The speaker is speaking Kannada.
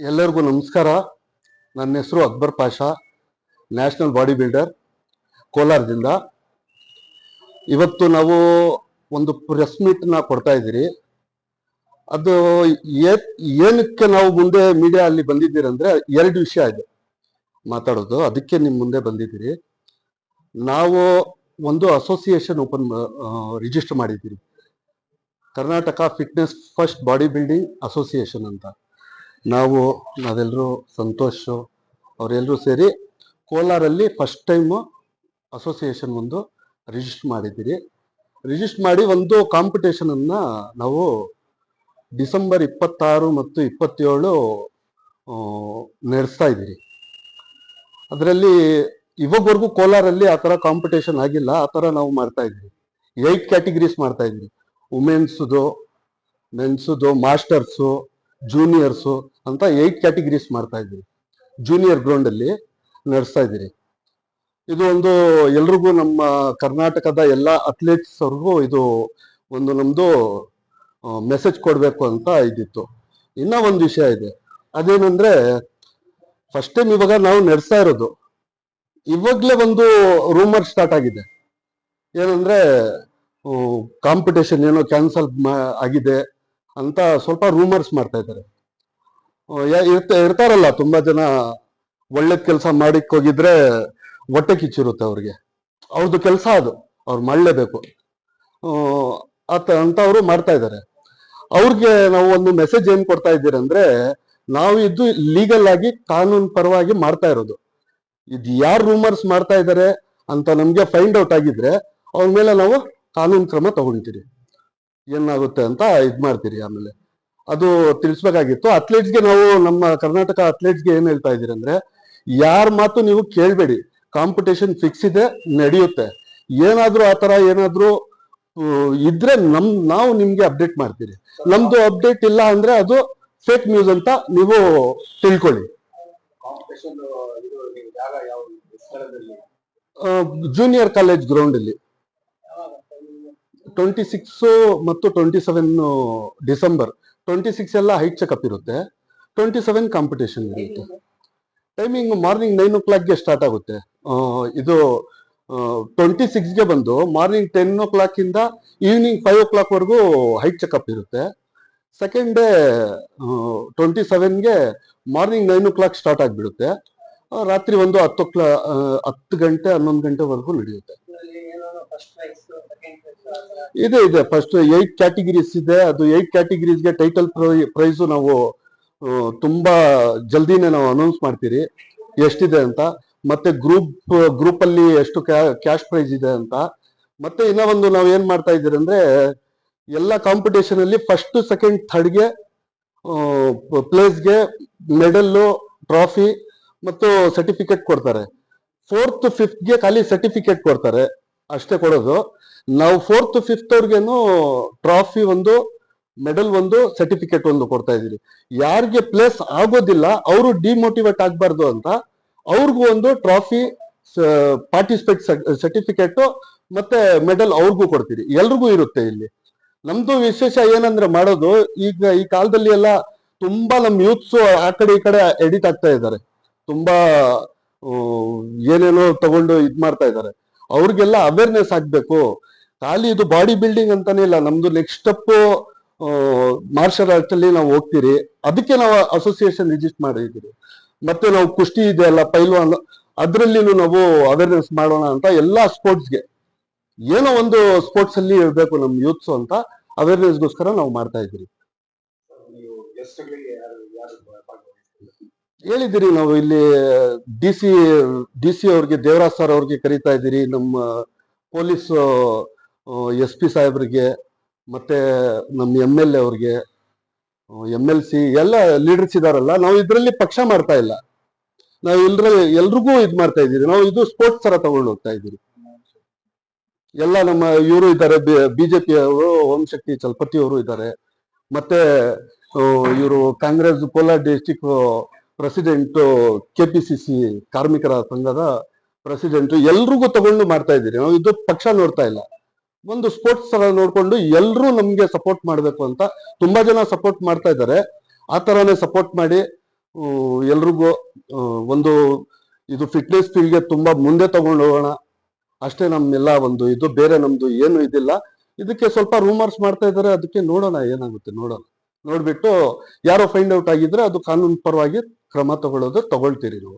ಎಲ್ಲರಿಗೂ ನಮಸ್ಕಾರ. ನನ್ನ ಹೆಸರು Akbar Pasha, national body builder, ಕೋಲಾರದಿಂದ. ಇವತ್ತು ನಾವು ಒಂದು ಪ್ರೆಸ್ ಮೀಟ್ನ ಕೊಡ್ತಾ ಇದ್ದೀರಿ. ಅದು ಏನಕ್ಕೆ ನಾವು ಮುಂದೆ ಮೀಡಿಯಾ ಅಲ್ಲಿ ಬಂದಿದ್ದೀರಿ ಅಂದ್ರೆ ಎರಡು ವಿಷಯ ಇದೆ ಮಾತಾಡೋದು. ಅದಕ್ಕೆ ನಿಮ್ಮ ಮುಂದೆ ಬಂದಿದ್ದೀರಿ. ನಾವು ಒಂದು ಅಸೋಸಿಯೇಷನ್ ಓಪನ್ ರಿಜಿಸ್ಟರ್ ಮಾಡಿದ್ದೀರಿ. Karnataka fitness first body building association ಅಂತ. ನಾವು ನಾವೆಲ್ಲರೂ ಸಂತೋಷ್ ಅವರೆಲ್ಲರೂ ಸೇರಿ ಕೋಲಾರಲ್ಲಿ ಫಸ್ಟ್ ಟೈಮು ಅಸೋಸಿಯೇಷನ್ ಒಂದು ರಿಜಿಸ್ಟರ್ ಮಾಡಿದ್ದೀರಿ. ರಿಜಿಸ್ಟರ್ ಮಾಡಿ ಒಂದು ಕಾಂಪಿಟೇಷನ್ ಅನ್ನ ನಾವು ಡಿಸೆಂಬರ್ ಇಪ್ಪತ್ತಾರು ಮತ್ತು ಇಪ್ಪತ್ತೇಳು ನಡೆಸ್ತಾ ಇದ್ದೀರಿ. ಅದರಲ್ಲಿ ಇವಾಗವರೆಗೂ ಕೋಲಾರಲ್ಲಿ ಆ ಥರ ಕಾಂಪಿಟೇಷನ್ ಆಗಿಲ್ಲ. ಆ ಥರ ನಾವು ಮಾಡ್ತಾ ಇದ್ವಿ ಏಯ್ಟ್ ಕ್ಯಾಟಗರೀಸ್ ಮಾಡ್ತಾ ಇದ್ದೀವಿ. ವುಮೆನ್ಸ್ದು ಮೆನ್ಸ್ದು ಮಾಸ್ಟರ್ಸು ಜೂನಿಯರ್ಸು ಅಂತ ಏಟ್ ಕ್ಯಾಟಗರೀಸ್ ಮಾಡ್ತಾ ಇದ್ದೀವಿ ಜೂನಿಯರ್ ಗ್ರೌಂಡ್ ಅಲ್ಲಿ ನಡೆಸ್ತಾ ಇದ್ದೀರಿ. ಇದು ಒಂದು ಎಲ್ರಿಗೂ ನಮ್ಮ ಕರ್ನಾಟಕದ ಎಲ್ಲ ಅಥ್ಲೀಟ್ಸ್ ಅವ್ರಿಗೂ ಇದು ಒಂದು ನಮ್ದು ಮೆಸೇಜ್ ಕೊಡಬೇಕು ಅಂತ ಇದಿತ್ತು. ಇನ್ನ ಒಂದು ವಿಷಯ ಇದೆ. ಅದೇನಂದ್ರೆ ಫಸ್ಟ್ ಟೈಮ್ ಇವಾಗ ನಾವು ನಡೆಸ್ತಾ ಇರೋದು. ಇವಾಗ್ಲೇ ಒಂದು ರೂಮರ್ ಸ್ಟಾರ್ಟ್ ಆಗಿದೆ. ಏನಂದ್ರೆ ಕಾಂಪಿಟೇಷನ್ ಏನೋ ಕ್ಯಾನ್ಸಲ್ ಆಗಿದೆ ಅಂತ ಸ್ವಲ್ಪ ರೂಮರ್ಸ್ ಮಾಡ್ತಾ ಇದ್ದಾರೆ. ಇರ್ತ- ಇರ್ತಾರಲ್ಲ, ತುಂಬಾ ಜನ ಒಳ್ಳೆ ಕೆಲಸ ಮಾಡಿಕ್ ಹೋಗಿದ್ರೆ ಹೊಟ್ಟೆ ಕಿಚ್ಚಿರುತ್ತೆ ಅವ್ರಿಗೆ. ಅವ್ರದ್ದು ಕೆಲಸ ಅದು, ಅವ್ರು ಮಾಡಲೇಬೇಕು. ಆತ ಅಂತವ್ರು ಮಾಡ್ತಾ ಇದ್ದಾರೆ ಅವ್ರಿಗೆ ನಾವು ಒಂದು ಮೆಸೇಜ್ ಏನ್ ಕೊಡ್ತಾ ಇದ್ದೀರಂದ್ರೆ ನಾವು ಇದು ಲೀಗಲ್ ಆಗಿ ಕಾನೂನು ಪರವಾಗಿ ಮಾಡ್ತಾ ಇರೋದು. ಇದು ಯಾರು ರೂಮರ್ಸ್ ಮಾಡ್ತಾ ಇದ್ದಾರೆ ಅಂತ ನಮ್ಗೆ ಫೈಂಡ್ ಔಟ್ ಆಗಿದ್ರೆ, ಅವ್ರ ಮೇಲೆ ನಾವು ಕಾನೂನು ಕ್ರಮ ತಗೊಂತೀರಿ. ಏನಾಗುತ್ತೆ ಅಂತ ಇದ್ ಮಾಡ್ತೀರಿ ಆಮೇಲೆ. ಅದು ತಿಳಿಸ್ಬೇಕಾಗಿತ್ತು. ಅಥ್ಲೀಟ್ಸ್ಗೆ ನಾವು ನಮ್ಮ ಕರ್ನಾಟಕ ಅಥ್ಲೀಟ್ಸ್ಗೆ ಏನ್ ಹೇಳ್ತಾ ಇದೀರಿ ಅಂದ್ರೆ ಯಾರ ಮಾತು ನೀವು ಕೇಳಬೇಡಿ. ಕಾಂಪಿಟೇಷನ್ ಫಿಕ್ಸ್ ಇದೆ ನಡೆಯುತ್ತೆ. ಏನಾದ್ರೂ ಆತರ ತರ ಏನಾದ್ರೂ ಇದ್ರೆ ನಮ್ ನಾವು ನಿಮ್ಗೆ ಅಪ್ಡೇಟ್ ಮಾಡ್ತೀರಿ. ನಮ್ದು ಅಪ್ಡೇಟ್ ಇಲ್ಲ ಅಂದ್ರೆ ಅದು ಫೇಕ್ ನ್ಯೂಸ್ ಅಂತ ನೀವು ತಿಳ್ಕೊಳ್ಳಿ. ಜೂನಿಯರ್ ಕಾಲೇಜ್ ಗ್ರೌಂಡ್ ಅಲ್ಲಿ. ಟ್ವೆಂಟಿ ಸಿಕ್ಸ್ ಮತ್ತು twenty seven December. Twenty six ಎಲ್ಲ ಹೈಟ್ ಚೆಕಪ್ ಇರುತ್ತೆ. ಟ್ವೆಂಟಿ ಸೆವೆನ್ ಕಾಂಪಿಟೇಷನ್ ಇರುತ್ತೆ ಟೈಮಿಂಗ್ ಮಾರ್ನಿಂಗ್ ನೈನ್ ಓ ಕ್ಲಾಕ್ಗೆ ಸ್ಟಾರ್ಟ್ ಆಗುತ್ತೆ ಇದು ಟ್ವೆಂಟಿ ಸಿಕ್ಸ್ಗೆ ಬಂದು ಮಾರ್ನಿಂಗ್ ಟೆನ್ ಓ ಕ್ಲಾಕಿಂದ ಈವ್ನಿಂಗ್ ಫೈವ್ ಓ ಕ್ಲಾಕ್ವರೆಗೂ ಹೈಟ್ ಚೆಕಪ್ ಇರುತ್ತೆ. ಸೆಕೆಂಡ್ ಡೇ ಟ್ವೆಂಟಿ ಸೆವೆನ್ಗೆ morning nine o'clock start ಆಗಿಬಿಡುತ್ತೆ. ರಾತ್ರಿ ಒಂದು ಹತ್ತು ಕ್ಲಾ ಹತ್ತು ಗಂಟೆ ಹನ್ನೊಂದು ಗಂಟೆವರೆಗೂ ನಡೆಯುತ್ತೆ ಫಸ್ಟ್ ಪ್ರೈಸ್ ಸೆಕೆಂಡ್ ಪ್ರೈಸ್ ಇದೆ ಇದೆ. ಫಸ್ಟ್ ಏಟ್ ಕ್ಯಾಟಗರೀಸ್ ಇದೆ. ಅದು ಏಟ್ ಕ್ಯಾಟಗಿರೀಸ್ಗೆ ಟೈಟಲ್ ಪ್ರೈಸ್ ನಾವು ತುಂಬಾ ಜಲ್ದಿನೇ ನಾವು ಅನೌನ್ಸ್ ಮಾಡ್ತೀರಿ. ಎಷ್ಟಿದೆ ಅಂತ. ಮತ್ತೆ ಗ್ರೂಪ್ ಗ್ರೂಪ್ ಅಲ್ಲಿ ಎಷ್ಟು ಕ್ಯಾಶ್ ಪ್ರೈಸ್ ಇದೆ ಅಂತ. ಮತ್ತೆ ಇನ್ನ ಒಂದು ನಾವು ಏನ್ ಮಾಡ್ತಾ ಇದ್ದೀರಿ ಅಂದ್ರೆ, ಎಲ್ಲ ಕಾಂಪಿಟೇಷನ್ ಅಲ್ಲಿ ಫಸ್ಟ್ ಸೆಕೆಂಡ್ ಥರ್ಡ್ಗೆ ಪ್ಲೇಸ್ಗೆ ಮೆಡಲ್ ಟ್ರಾಫಿ ಮತ್ತು ಸರ್ಟಿಫಿಕೇಟ್ ಕೊಡ್ತಾರೆ. ಫೋರ್ತ್ ಫಿಫ್ತ್ಗೆ ಖಾಲಿ ಸರ್ಟಿಫಿಕೇಟ್ ಕೊಡ್ತಾರೆ. ಅಷ್ಟೇ ಕೊಡೋದು. ನಾವು ಫೋರ್ತ್ ಫಿಫ್ತ್ ಅವ್ರಿಗೇನು ಟ್ರಾಫಿ ಒಂದು ಮೆಡಲ್ ಒಂದು ಸರ್ಟಿಫಿಕೇಟ್ ಒಂದು ಕೊಡ್ತಾ ಇದೀವಿ ಯಾರಿಗೆ ಪ್ಲೇಸ್ ಆಗೋದಿಲ್ಲ, ಅವರು ಡಿಮೋಟಿವೇಟ್ ಆಗ್ಬಾರ್ದು ಅಂತ ಅವ್ರಿಗೂ ಒಂದು ಟ್ರಾಫಿ ಪಾರ್ಟಿಸಿಪೇಟ್ ಸರ್ಟಿಫಿಕೇಟ್ ಮತ್ತೆ ಮೆಡಲ್ ಅವ್ರಿಗೂ ಕೊಡ್ತೀರಿ. ಎಲ್ರಿಗೂ ಇರುತ್ತೆ ಇಲ್ಲಿ. ನಮ್ದು ವಿಶೇಷ ಏನಂದ್ರೆ ಮಾಡೋದು, ಈಗ ಈ ಕಾಲದಲ್ಲಿ ಎಲ್ಲ ತುಂಬಾ ನಮ್ ಯೂತ್ಸ್ ಆ ಕಡೆ ಈ ಕಡೆ ಎಡಿಟ್ ಆಗ್ತಾ ಇದ್ದಾರೆ. ತುಂಬಾ ಏನೇನೋ ತಗೊಂಡು ಇದ್ ಮಾಡ್ತಾ ಇದ್ದಾರೆ. ಅವ್ರಿಗೆಲ್ಲ ಅವೇರ್ನೆಸ್ ಆಗ್ಬೇಕು. ಖಾಲಿ ಇದು ಬಾಡಿ ಬಿಲ್ಡಿಂಗ್ ಅಂತಾನೆ ಇಲ್ಲ, ನಮ್ದು ನೆಕ್ಸ್ಟ್ ಸ್ಟೆಪ್ ಮಾರ್ಷಲ್ ಆರ್ಟ್ಸ್ ಅಲ್ಲಿ ನಾವು ಹೋಗ್ತೀರಿ. ಅದಕ್ಕೆ ನಾವು ಅಸೋಸಿಯೇಷನ್ ರಿಜಿಸ್ಟರ್ ಮಾಡಿದ್ದೀರಿ. ಮತ್ತೆ ನಾವು ಕುಸ್ತಿ ಇದೆ ಅಲ್ಲ ಪೈಲ್ವಾನ್, ಅದರಲ್ಲಿನೂ ನಾವು ಅವೇರ್ನೆಸ್ ಮಾಡೋಣ ಅಂತ ಎಲ್ಲಾ ಸ್ಪೋರ್ಟ್ಸ್ಗೆ ಏನೋ ಒಂದು ಸ್ಪೋರ್ಟ್ಸ್ ಅಲ್ಲಿ ಇರಬೇಕು ನಮ್ಮ ಯೂತ್ಸು ಅಂತ ಅವೇರ್ನೆಸ್ಗೋಸ್ಕರ ನಾವು ಮಾಡ್ತಾ ಇದ್ದೀರಿ ನೀವು ಗೆಸ್ಟ್ಗಳಿಗೆ ಯಾರು ಯಾರು ಹೇಳಿದಿರಿ ನಾವು ಇಲ್ಲಿ ಡಿ ಸಿ ಡಿ ಸಿ ಅವ್ರಿಗೆ, ದೇವರಾಜ್ ಸರ್ ಅವ್ರಿಗೆ ಕರಿತಾ ಇದ್ದೀರಿ, ನಮ್ಮ ಪೊಲೀಸ್ ಎಸ್ ಪಿ ಸಾಹೇಬ್ರಿಗೆ, ಮತ್ತೆ ನಮ್ಮ ಎಂ ಎಲ್ ಎ ಅವ್ರಿಗೆ ಎಂ ಎಲ್ ಸಿ ಎಲ್ಲ ಲೀಡರ್ಸ್ ಇದಾರಲ್ಲ, ನಾವು ಇದರಲ್ಲಿ ಪಕ್ಷ ಮಾಡ್ತಾ ಇಲ್ಲ. ನಾವು ಇಲ್ರಲ್ಲಿ ಎಲ್ರಿಗೂ ಇದು ಮಾಡ್ತಾ ಇದ್ದೀರಿ, ನಾವು ಇದು ಸ್ಪೋರ್ಟ್ಸ್ ತರ ತಗೊಂಡು ಹೋಗ್ತಾ ಇದ್ದೀರಿ. ಎಲ್ಲ ನಮ್ಮ ಇವರು ಇದ್ದಾರೆ ಬಿಜೆಪಿ ಅವರು, ಓಂ ಶಕ್ತಿ ಚಲಪತಿ ಅವರು ಇದ್ದಾರೆ, ಮತ್ತೆ ಇವರು Congress, Kolar district president K P C C ಕಾರ್ಮಿಕರ ಸಂಘದ ಪ್ರೆಸಿಡೆಂಟ್ ಎಲ್ರಿಗೂ ತಗೊಂಡು ಮಾಡ್ತಾ ಇದ್ದೀರಿ ನಾವು ಇದು ಪಕ್ಷ ನೋಡ್ತಾ ಇಲ್ಲ. ಒಂದು ಸ್ಪೋರ್ಟ್ಸ್ ತರ ನೋಡ್ಕೊಂಡು ಎಲ್ಲರೂ ನಮಗೆ ಸಪೋರ್ಟ್ ಮಾಡಬೇಕು ಅಂತ ತುಂಬಾ ಜನ ಸಪೋರ್ಟ್ ಮಾಡ್ತಾ ಇದ್ದಾರೆ. ಆ ಥರನೇ ಸಪೋರ್ಟ್ ಮಾಡಿ ಎಲ್ರಿಗೂ ಒಂದು ಇದು ಫಿಟ್ನೆಸ್ ಫೀಲ್ಡ್ಗೆ ತುಂಬಾ ಮುಂದೆ ತಗೊಂಡು ಹೋಗೋಣ. ಅಷ್ಟೇ ನಮ್ಮೆಲ್ಲ ಒಂದು ಇದು, ಬೇರೆ ನಮ್ಮದು ಏನು ಇದಿಲ್ಲ. ಇದಕ್ಕೆ ಸ್ವಲ್ಪ ರೂಮರ್ಸ್ ಮಾಡ್ತಾ ಇದ್ದಾರೆ. ಅದಕ್ಕೆ ನೋಡೋಣ ಏನಾಗುತ್ತೆ, ನೋಡೋಣ. ನೋಡ್ಬಿಟ್ಟು ಯಾರೋ ಫೈಂಡ್ ಔಟ್ ಆಗಿದ್ರೆ ಅದು ಕಾನೂನು ಪರವಾಗಿ ಕ್ರಮ ತಗೊಳ್ಳೋದು ತಗೊಳ್ತೀರಿ ನೀವು.